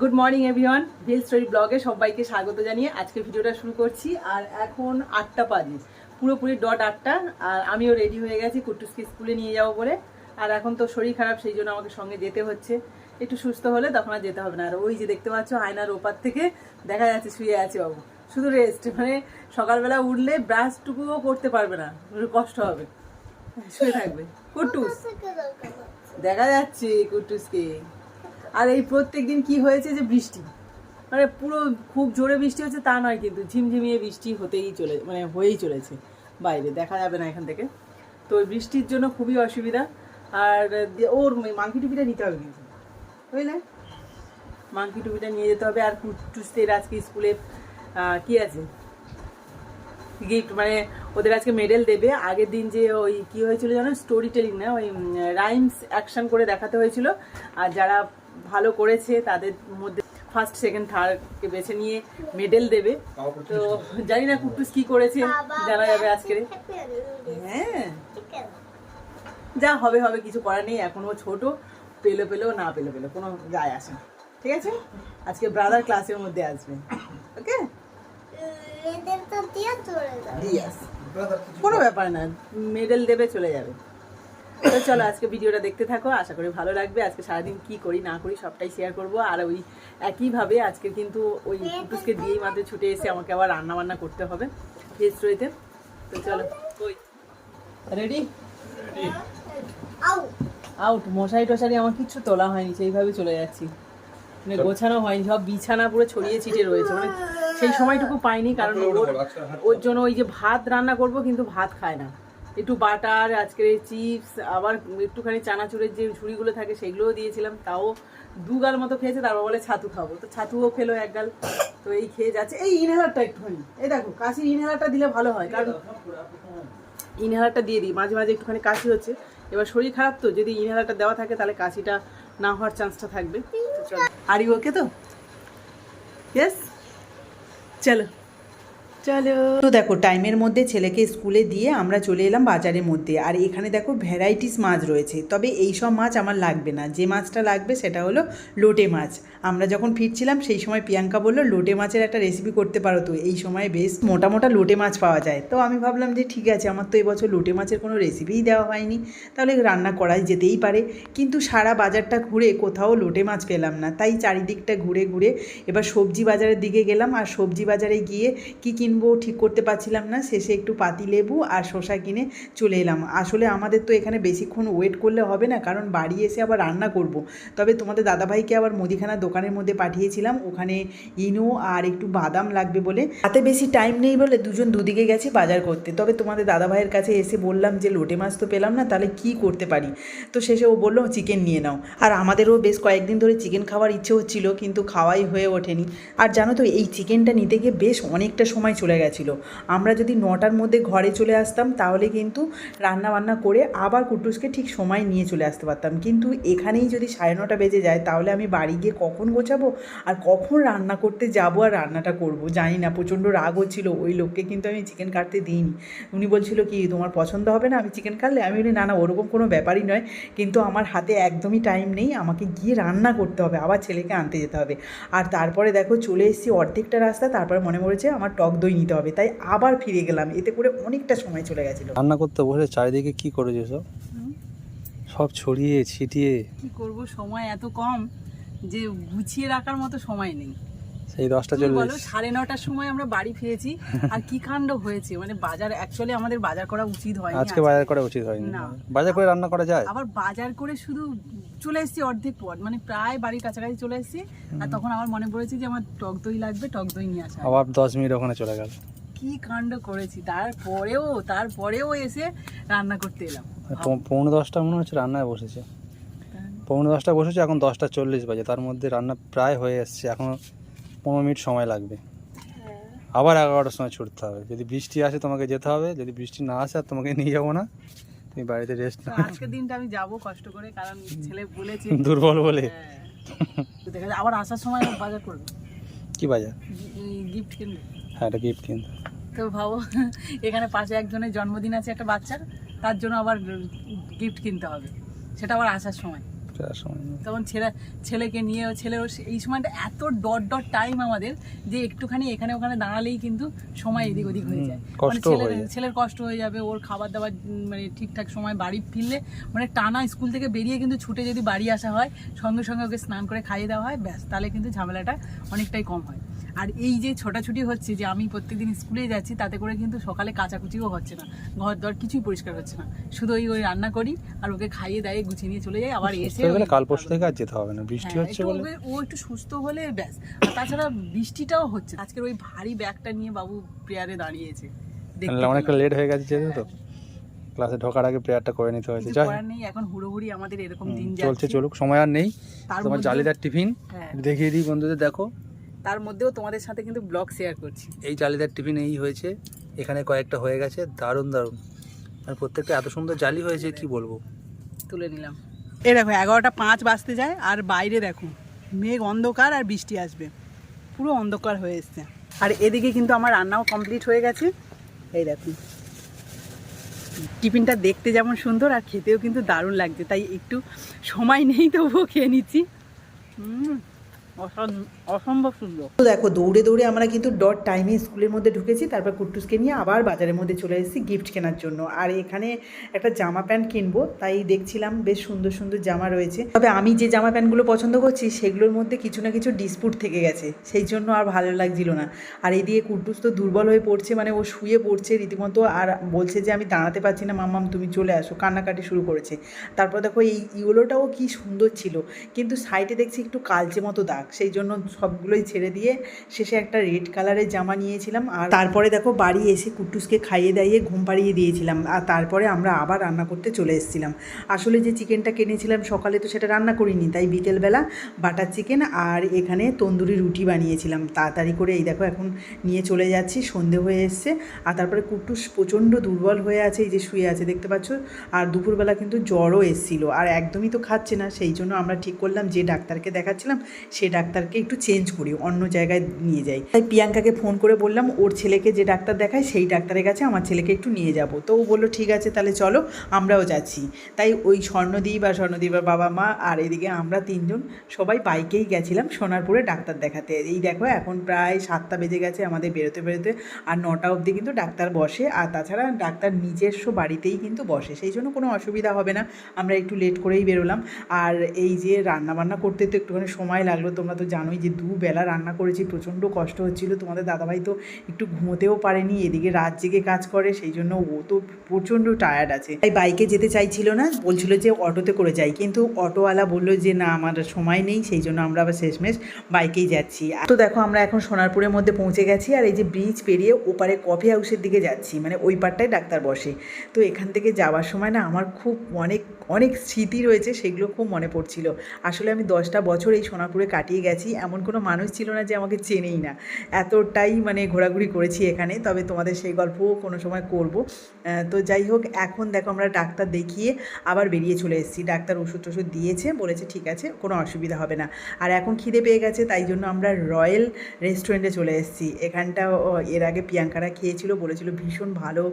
Good morning everyone ভিল story ব্লগে সবাইকে স্বাগত জানিয়ে আজকে ভিডিওটা শুরু করছি। আর এখন আটটা বাজে। পুরোপুরি ডট আটটা। আর আমিও রেডি হয়ে গেছি কুট্টুসকে স্কুলে নিয়ে যাব বলে। আর এখন তো শরীর খারাপ, সেই জন্য আমাকে সঙ্গে যেতে হচ্ছে। একটু সুস্থ হলে তখন আর যেতে হবে না। আর ওই যে দেখতে পাচ্ছ, আয়নার ওপার থেকে দেখা যাচ্ছে শুয়ে আছে বাবু। শুধু রেস্ট মানে সকালবেলা উঠলে ব্রাশটুকুও করতে পারবে না। কষ্ট হবে। শুয়ে থাকবে। কুট্টুস দেখা যাচ্ছে কুট্টুসকে আর এই প্রত্যেক দিন কি হয়েছে যে বৃষ্টি। মানে পুরো খুব জোরে বৃষ্টি হচ্ছে তা নয় কিন্তু ঝিমঝিমিয়ে বৃষ্টি হতেই চলে মানে হয়েই চলেছে বাইরে, দেখা যাবে না এখান থেকে। তো বৃষ্টির জন্য খুবই অসুবিধা। আর ওর মাংকি টুপিটা নিতে হবে কিন্তু, বুঝলে? মাংকি টুপিটা নিয়ে যেতে হবে আর কুটুসদের আজকে স্কুলে কি আছে? গিফট মানে ওদের আজকে মেডেল দেবে। আগের দিন যে ওই কি হয়েছিল জানো? স্টোরি টেলিং না? ওই রাইমস অ্যাকশন করে দেখাতে হয়েছিল। আর যারা ভালো করেছে তাদের মধ্যে ফার্স্ট সেকেন্ড থার্ডকে বেছে নিয়ে মেডেল দেবে। তো জানি না কুটুস কি করেছে জানা যাবে আজকে। হ্যাঁ। যা হবে হবে কিছু করার নেই এখনও ছোট পেল পেল না পেল পেল কোনো যায় আসে না। ঠিক আছে? আজকে ব্রাদার ক্লাসের মধ্যে আসবে। ওকে? কোনো ব্যাপার না মেডেল দেবে চলে যাবে। তো চলো আজকে ভিডিওটা দেখতে থাকো আশা করি ভালো লাগবে। আজকে সারাদিন কি করি না করি সবটাই শেয়ার করব। আর ওই একইভাবে আজকে কিন্তু ওই কুটুসকে দিয়েই মাত্র ছুটে এসে আমাকে আবার রান্না বান্না করতে হবে রইতে তো চলো ওই রেডি আউট মশারি টশারি আমার কিচ্ছু তোলা হয়নি সেইভাবে চলে যাচ্ছি। মানে গোছানো হয়নি সব বিছানা পুরো ছড়িয়ে ছিটিয়ে রয়েছে। মানে সেই সময়টুকু পাইনি কারণ ওর ওর জন্য ওই যে ভাত রান্না করব কিন্তু ভাত খায় না। একটু বাটার আজকে চিপস, আবার একটুখানি চানাচুরের যে ঝুড়িগুলো থাকে সেগুলোও দিয়েছিলাম, তাও দু গাল মতো খেয়েছে তারপর বলে ছাতু খাব। তো ছাতুও খেলো এক গাল, তো এই খেয়ে যাচ্ছে। এই ইনহেলারটা একটুখানি, এই দেখো, কাশির ইনহেলারটা দিলে ভালো হয়, কারণ ইনহেলারটা দিয়ে দিই, মাঝে মাঝে একটুখানি কাশি হচ্ছে। এবার শরীর খারাপ তো, যদি ইনহেলারটা দেওয়া থাকে, তাহলে কাশিটা না হওয়ার চান্সটা থাকবে। আর ওকে তো? চলো। চলো। তো দেখো টাইমের মধ্যে ছেলেকে স্কুলে দিয়ে আমরা চলে এলাম বাজারের মধ্যে। আর এখানে দেখো ভ্যারাইটিস মাছ রয়েছে। তবে এই সব মাছ আমার লাগবে না। যে মাছটা লাগবে সেটা হলো লোটে মাছ। আমরা যখন ফিরছিলাম, সেই সময় প্রিয়াঙ্কা বলল, লোটে মাছের একটা রেসিপি করতে পারো তো। এই সময় বেশ মোটা মোটা লোটে মাছ পাওয়া যায়। তো আমি ভাবলাম যে, ঠিক আছে, আমার তো এবছর লোটে মাছের কোনো রেসিপিই দেওয়া হয়নি। তাহলে রান্না করাই যেতেই পারে। কিন্তু সারা বাজারটা ঘুরে কোথাও লোটে মাছ পেলাম না। তাই চারিদিকটা ঘুরে ঘুরে এবার সবজি বাজারের দিকে গেলাম। আর সবজি বাজারে গিয়ে কি কিনবো ঠিক করতে পারছিলাম না, শেষে একটু পাতি লেবু আর শসা কিনে চলে এলাম। আসলে আমাদের তো এখানে বেশিক্ষণ ওয়েট করলে হবে না, কারণ বাড়ি এসে আবার রান্না করব। তবে তোমাদের দাদাভাইকে আবার মুদিখানা দোকানের মধ্যে পাঠিয়েছিলাম, ওখানে ইনো আর একটু বাদাম লাগবে বলে। হাতে বেশি টাইম নেই বলে দুজন দুদিকে গেছি বাজার করতে। তবে তোমাদের দাদাভাইয়ের কাছে এসে বললাম যে, লোটে মাছ তো পেলাম না, তাহলে কি করতে পারি? তো শেষে ও বলল চিকেন নিয়ে নাও। আর আমাদেরও বেশ কয়েকদিন ধরে চিকেন খাওয়ার ইচ্ছে হচ্ছিল কিন্তু খাওয়াই হয়ে ওঠেনি। আর জানো তো, এই চিকেনটা নিতে গিয়ে বেশ অনেকটা সময় চলে গেছিল। আমরা যদি নটার মধ্যে ঘরে চলে আসতাম, তাহলে কিন্তু রান্না বান্না করে আবার কুটুসকে ঠিক সময় নিয়ে চলে আসতে পারতাম। কিন্তু এখানেই যদি সাড়ে নটা বেজে যায়, তাহলে আমি বাড়ি গিয়ে কখন গোছাবো? আর কখন রান্না করতে যাব আর রান্নাটা করব? জানি না, প্রচণ্ড রাগ হচ্ছিল। ওই লোককে কিন্তু আমি চিকেন কাটতে দিইনি। উনি বলছিল কি, তোমার পছন্দ হবে না? আমি চিকেন কাটলে? আমি বলি, না না, ওরকম কোনো ব্যাপারই নয়। কিন্তু আমার হাতে একদমই টাইম নেই। আমাকে গিয়ে রান্না করতে হবে। আবার ছেলেকে আনতে যেতে হবে। আর তারপরে দেখো চলে এসেছি অর্ধেকটা রাস্তা। তারপরে মনে পড়েছে আমার টক দই নিতে হবে। তাই আবার ফিরে গেলাম। এতে করে অনেকটা সময় চলে গেছিল। রান্না করতে বসে চারিদিকে কি করেছ সব? সব ছড়িয়ে ছিটিয়ে? কি করব? সময় এত কম যে গুছিয়ে রাখার মতো সময় নেই। সেই দশটা চল্লিশ। সাড়ে নটার সময় আমরা বাড়ি ফিরেছি আর কি কাণ্ড হয়েছে? মানে বাজার অ্যাকচুয়ালি আমাদের বাজার করা উচিত হয়নি আজকে বাজার করা উচিত হয়নি। না। বাজার করে রান্না করা যায়? আবার বাজার করে শুধু চলে এসেছি অর্ধেক পর মানে প্রায় বাড়ির কাছাকাছি চলে এসেছি আর তখন আমার মনে পড়েছে যে আমার টক দই লাগবে টক দই নিয়ে আসা। আবার দশ মিনিট ওখানে চলে গেল। কি কাণ্ড করেছি? তারপরেও তারপরেও এসে রান্না করতে এলাম। পৌনে দশটা মনে হচ্ছে রান্নায় বসেছে। পৌনে দশটা বসেছে এখন দশটা চল্লিশ বাজে। তার মধ্যে রান্না প্রায় হয়ে এসছে। এখন পনেরো মিনিট সময় লাগবে। আবার এগারোটার সময় ছুটতে হবে। যদি বৃষ্টি আসে তোমাকে যেতে হবে যদি বৃষ্টি না আসে আর তোমাকে নিয়ে যাব না তুমি বাড়িতে রেস্ট তো আজকের দিনটা আমি যাব কষ্ট করে কারণ ছেলে বলেছে। দুর্বল বলে। হ্যাঁ। দেখা যায় আবার আসার সময় বাজার করবে। কি বাজার? গিফট কিনবে। হ্যাঁ এটা গিফট কিন্তু তো ভাবো এখানে পাশে একজনের জন্মদিন আছে একটা বাচ্চার তার জন্য আবার গিফট কিনতে হবে। সেটা আবার আসার সময়। ফেরার সময় তখন ছেলে ছেলেকে নিয়ে ছেলে এই সময়টা এত ডট ডট টাইম আমাদের যে একটুখানি এখানে ওখানে দাঁড়ালেই কিন্তু সময় এদিক ওদিক হয়ে যায়। মানে ছেলের ছেলের কষ্ট হয়ে যাবে ওর খাবার দাবার মানে ঠিকঠাক সময় বাড়ি ফিরলে মানে টানা স্কুল থেকে বেরিয়ে কিন্তু ছুটে যদি বাড়ি আসা হয় সঙ্গে সঙ্গে ওকে স্নান করে খাইয়ে দেওয়া হয় ব্যাস তাহলে কিন্তু ঝামেলাটা অনেকটাই কম হয়। আর এই যে ছোটাছুটি হচ্ছে যে আমি প্রত্যেকদিন স্কুলে যাচ্ছি তাতে করে কিন্তু সকালে কাচাকুচিও হচ্ছে না। ঘর দর কিছুই পরিষ্কার হচ্ছে না। শুধু ওই ওই রান্না করি আর ওকে খাইয়ে দাইয়ে গুছিয়ে নিয়ে চলে যাই আবার এসে হয়ে কাল পরশু থেকে আর যেতে হবে না বৃষ্টি হ্যাঁ, হচ্ছে বলে। ও একটু সুস্থ হলে ব্যাস। আর তাছাড়া বৃষ্টিটাও হচ্ছে আজকের ওই ভারী ব্যাগটা নিয়ে বাবু প্রেয়ারে দাঁড়িয়েছে। দেখতে অনেকটা লেট হয়ে গেছে যেহেতু তো। ক্লাসে ঢোকার আগে প্রেয়ারটা করে নিতে হয়েছে। যাই নেই এখন হুড়োহুড়ি আমাদের এরকম দিন চলছে চলুক সময় আর নেই। তোমার জালিদার টিফিন হ্যাঁ। দেখিয়ে দিই বন্ধুদের দেখো। তার মধ্যেও তোমাদের সাথে কিন্তু ব্লগ শেয়ার করছি। এই জালিদার টিফিন এই হয়েছে এখানে কয়েকটা হয়ে গেছে দারুণ দারুণ। আর প্রত্যেকটা এত সুন্দর জালি হয়েছে কি বলব? তুলে নিলাম। এ দেখো এগারোটা পাঁচ বাজতে যায় আর বাইরে দেখো মেঘ অন্ধকার আর বৃষ্টি আসবে। পুরো অন্ধকার হয়ে এসছে। আর এদিকে কিন্তু আমার রান্নাও কমপ্লিট হয়ে গেছে। এই দেখুন টিফিনটা দেখতে যেমন সুন্দর আর খেতেও কিন্তু দারুণ লাগছে তাই একটু সময় নেই তবুও খেয়ে নিচ্ছি। হুম অসম- অসম্ভব সুন্দর। দেখো, দৌড়ে দৌড়ে আমরা কিন্তু ডট টাইমে স্কুলের মধ্যে ঢুকেছি, তারপর কুট্টুসকে নিয়ে আবার বাজারের মধ্যে চলে এসেছি গিফট কেনার জন্য। আর এখানে একটা জামা প্যান্ট কিনবো, তাই দেখছিলাম বেশ সুন্দর সুন্দর জামা রয়েছে। তবে আমি যে জামা প্যান্টগুলো পছন্দ করছি, সেগুলোর মধ্যে কিছু না কিছু ডিসপুট থেকে গেছে, সেই জন্য আর ভালো লাগছিল না। আর এদিকে কুট্টুস তো দুর্বল হয়ে পড়ছে মানে ও শুয়ে পড়ছে রীতিমতো, আর বলছে যে আমি দাঁড়াতে পারছি না, মাম্মাম তুমি চলে আসো, কান্নাকাটি শুরু করেছে। তারপর দেখো এই ইউলোটাও কি সুন্দর ছিল, কিন্তু সাইডে দেখছি একটু কালচে মতো দাগ, সেই জন্য সবগুলোই ছেড়ে দিয়ে শেষে একটা রেড কালারের জামা নিয়েছিলাম আর তারপরে দেখো বাড়ি এসে কুট্টুসকে খাইয়ে দাইয়ে ঘুম পাড়িয়ে দিয়েছিলাম। আর তারপরে আমরা আবার রান্না করতে চলে এসেছিলাম। আসলে যে চিকেনটা কিনেছিলাম সকালে তো সেটা রান্না করিনি, তাই বিকেলবেলা বাটার চিকেন আর এখানে তন্দুরি রুটি বানিয়েছিলাম। তাড়াতাড়ি করে এই দেখো এখন নিয়ে চলে যাচ্ছি, সন্ধে হয়ে এসছে। আর তারপরে কুট্টুস প্রচণ্ড দুর্বল হয়ে আছে, এই যে শুয়ে আছে, দেখতে পাচ্ছ? আর দুপুরবেলা কিন্তু জ্বরও এসেছিল। আর একদমই তো খাচ্ছে না, সেই জন্য আমরা ঠিক করলাম যে ডাক্তারকে দেখাচ্ছিলাম, সে ডাক্তারকে একটু চেঞ্জ করি, অন্য জায়গায় নিয়ে যাই। তাই প্রিয়াঙ্কাকে ফোন করে বললাম, ওর ছেলেকে যে ডাক্তার দেখায়, সেই ডাক্তারের কাছে আমার ছেলেকে একটু নিয়ে যাব। তো ও বলল, ঠিক আছে, তাহলে চলো, আমরাও যাচ্ছি। তাই ওই স্বর্ণদ্বীপ আর স্বর্ণদ্বীপের বাবা মা আর এদিকে আমরা তিনজন সবাই বাইকেই গেছিলাম সোনারপুরে ডাক্তার দেখাতে। এই দেখো, এখন প্রায় সাতটা বেজে গেছে আমাদের বেরোতে বেরোতে, আর নটা অবধি কিন্তু ডাক্তার বসে, আর তাছাড়া ডাক্তার নিজস্ব বাড়িতেই কিন্তু বসে, সেই জন্য কোনো অসুবিধা হবে না, আমরা একটু লেট করেই বেরোলাম। আর এই যে রান্না বান্না করতে তো একটুখানি সময় লাগল, তোমরা তো জানোই যে দুবেলা রান্না করেছি, প্রচণ্ড কষ্ট হচ্ছিল। তোমাদের দাদাভাই তো একটু ঘুমোতেও পারেনি, এদিকে রাত জেগে কাজ করে, সেই জন্য ও তো প্রচণ্ড টায়ার্ড আছে। তাই বাইকে যেতে চাইছিল না, বলছিল যে অটোতে করে যাই। কিন্তু অটোওয়ালা বলল যে, না, আমার সময় নেই, সেই জন্য আমরা আবার শেষমেশ বাইকেই যাচ্ছি। তো দেখো, আমরা এখন সোনারপুরের মধ্যে পৌঁছে গেছি আর এই যে ব্রিজ পেরিয়ে ওপারে কফি হাউসের দিকে যাচ্ছি মানে ওই পারটায় ডাক্তার বসে। তো এখান থেকে যাওয়ার সময় না, আমার খুব অনেক অনেক স্মৃতি রয়েছে, সেগুলো খুব মনে পড়ছিল। আসলে আমি দশটা বছর এই সোনারপুরে কাটিয়ে গেছি, এমন কোনো মানুষ ছিল না যে আমাকে চেনেই না। এতটাই মানে ঘোরাঘুরি করেছি এখানে, তবে তোমাদের সেই গল্পও কোনো সময় করব। তো যাই হোক, এখন দেখো আমরা ডাক্তার দেখিয়ে আবার বেরিয়ে চলে এসেছি। ডাক্তার ওষুধ টষুধ দিয়েছে, বলেছে ঠিক আছে, কোনো অসুবিধা হবে না। আর এখন খিদে পেয়ে গেছে, তাই জন্য আমরা রয়্যাল রেস্টুরেন্টে চলে এসেছি। এখানটা এর আগে প্রিয়াঙ্কারা খেয়েছিল, বলেছিল ভীষণ ভালো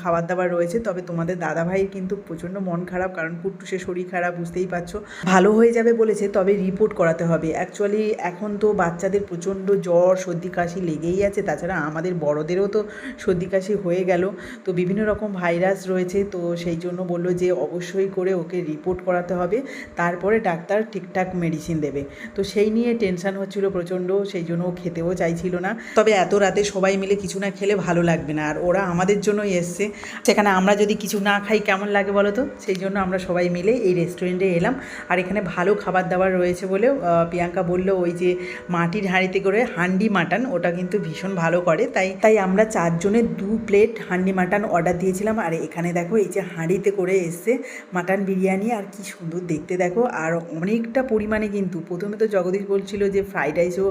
খাবার দাবার রয়েছে। তবে তোমাদের দাদাভাইয়ের কিন্তু প্রচণ্ড মন খারাপ, কারণ কুট্টুসের শরীর খারাপ, বুঝতেই পারছ। ভালো হয়ে যাবে বলেছে, তবে রিপোর্ট করাতে হবে। অ্যাকচুয়ালি এখন তো বাচ্চাদের প্রচণ্ড জ্বর, সর্দি, কাশি লেগেই আছে। তাছাড়া আমাদের বড়দেরও তো সর্দি, কাশি হয়ে গেল। তো বিভিন্ন রকম ভাইরাস রয়েছে। তো সেই জন্য বলল যে অবশ্যই করে ওকে রিপোর্ট করাতে হবে। তারপরে ডাক্তার ঠিকঠাক মেডিসিন দেবে। তো সেই নিয়ে টেনশন হচ্ছিল প্রচণ্ড। সেই জন্য ও খেতেও চাইছিল না। তবে এত রাতে সবাই মিলে কিছু না খেলে ভালো লাগবে না। আর ওরা আমাদের জন্যই এসছে। সেখানে আমরা যদি কিছু না খাই, কেমন লাগে বলো তো? সেই জন্য আমরা সবাই মিলে এই রেস্টুরেন্টে এলাম। আর এখানে ভালো খাবার দাবার রয়েছে বলেও প্রিয়াঙ্কা বলল ওই যে মাটির হাঁড়িতে করে হান্ডি মাটন, ওটা কিন্তু ভীষণ ভালো করে। তাই তাই আমরা চারজনের দু প্লেট হান্ডি মাটন অর্ডার দিয়েছিলাম। আর এখানে দেখো, এই যে হাঁড়িতে করে এসছে মাটন বিরিয়ানি, আর কি সুন্দর দেখতে দেখো। আর অনেকটা পরিমাণে কিন্তু, প্রথমে তো জগদীশ বলছিল যে ফ্রাইড রাইসও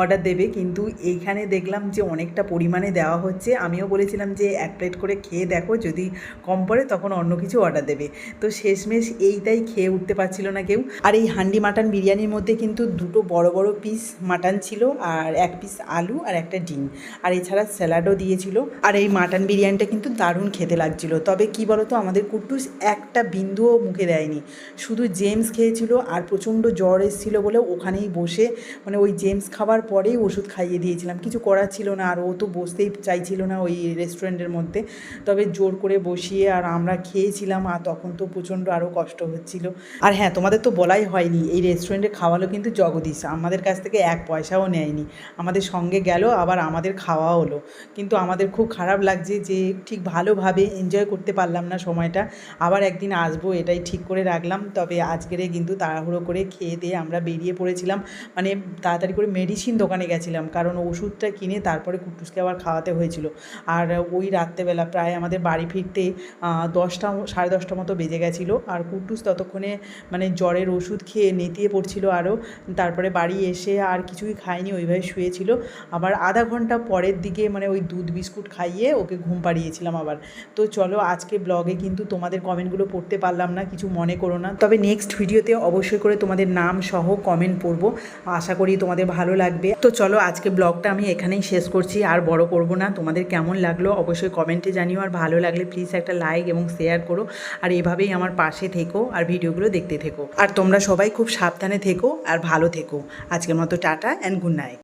অর্ডার দেবে, কিন্তু এইখানে দেখলাম যে অনেকটা পরিমাণে দেওয়া হচ্ছে। আমিও বলেছিলাম যে এক প্লেট করে খেয়ে দেখো, যদি কম পড়ে তখন অন্য কিছু অর্ডার দেবে। তো শেষমেশ এইটাই খেয়ে উঠতে পারছিল না কেউ। আর এই হান্ডি মাটন বিরিয়ানির মধ্যে কিন্তু দুটো বড় বড় পিস মাটন ছিল আর এক পিস আলু আর একটা ডিম। আর এছাড়া স্যালাডও দিয়েছিল। আর এই মাটন বিরিয়ানিটা কিন্তু দারুণ খেতে লাগছিল। তবে কি বলতো, আমাদের কুট্টুস একটা বিন্দুও মুখে দেয়নি। শুধু জেমস খেয়েছিল আর প্রচণ্ড জ্বর এসেছিল বলে ওখানেই বসে মানে ওই জেমস খাবার পরেই ওষুধ খাইয়ে দিয়েছিলাম। কিছু করার ছিল না আর ও তো বসতেই চাইছিল না ওই রেস্টুরেন্টের মধ্যে। তবে জোর করে বসিয়ে আর আমরা খেয়েছিলাম আর তখন তো প্রচণ্ড আরও কষ্ট হচ্ছিল। আর হ্যাঁ তোমাদের তো বলাই হয়নি, এই রেস্টুরেন্টে খাওয়ালো কিন্তু জগদীশ। আমাদের কাছ থেকে এক পয়সাও নেয়নি। আমাদের সঙ্গে গেল, আবার আমাদের খাওয়া হলো। কিন্তু আমাদের খুব খারাপ লাগছে যে, ঠিক ভালোভাবে এনজয় করতে পারলাম না সময়টা। আবার একদিন আসব, এটাই ঠিক করে রাখলাম। তবে আজকেরে কিন্তু তাড়াহুড়ো করে খেয়ে দিয়ে আমরা বেরিয়ে পড়েছিলাম। মানে তাড়াতাড়ি করে মেডিসিন দোকানে গেছিলাম, কারণ ওষুধটা কিনে তারপরে কুটুসকে আবার খাওয়াতে হয়েছিল। আর ওই রাত্রেবেলা প্রায় আমাদের বাড়ি ফিরতে দশটা, সাড়ে দশটা মতো বেজে গেছিল। আর কুটুস ততক্ষণে মানে জ্বরের ওষুধ খেয়ে নেতিয়ে পড়ছিল আরও। তারপরে বাড়ি এসে আর কিছুই খায়নি, ওইভাবে শুয়েছিল। আবার আধা ঘণ্টা পরের দিকে মানে ওই দুধ বিস্কুট খাইয়ে ওকে ঘুম পাড়িয়েছিলাম আবার। তো চলো আজকে ব্লগে কিন্তু তোমাদের কমেন্টগুলো পড়তে পারলাম না, কিছু মনে করো না। তবে নেক্সট ভিডিওতে অবশ্যই করে তোমাদের নাম সহ কমেন্ট পড়ব। আশা করি তোমাদের ভালো লাগবে। তো চলো আজকে ব্লগটা আমি এখানেই শেষ করছি, আর বড় করব না। তোমাদের কেমন লাগল অবশ্যই কমেন্টে জানিও। আর ভালো লাগলে প্লিজ একটা লাইক এবং শেয়ার করো। আর এভাবেই আমার পাশে থেকো, আর ভিডিওগুলো দেখতে থেকো। আর তোমরা সবাই খুব সাবধানে থেকো, আর ভালো থেকো। আজকের মতো টাটা অ্যান্ড গুড নাইট।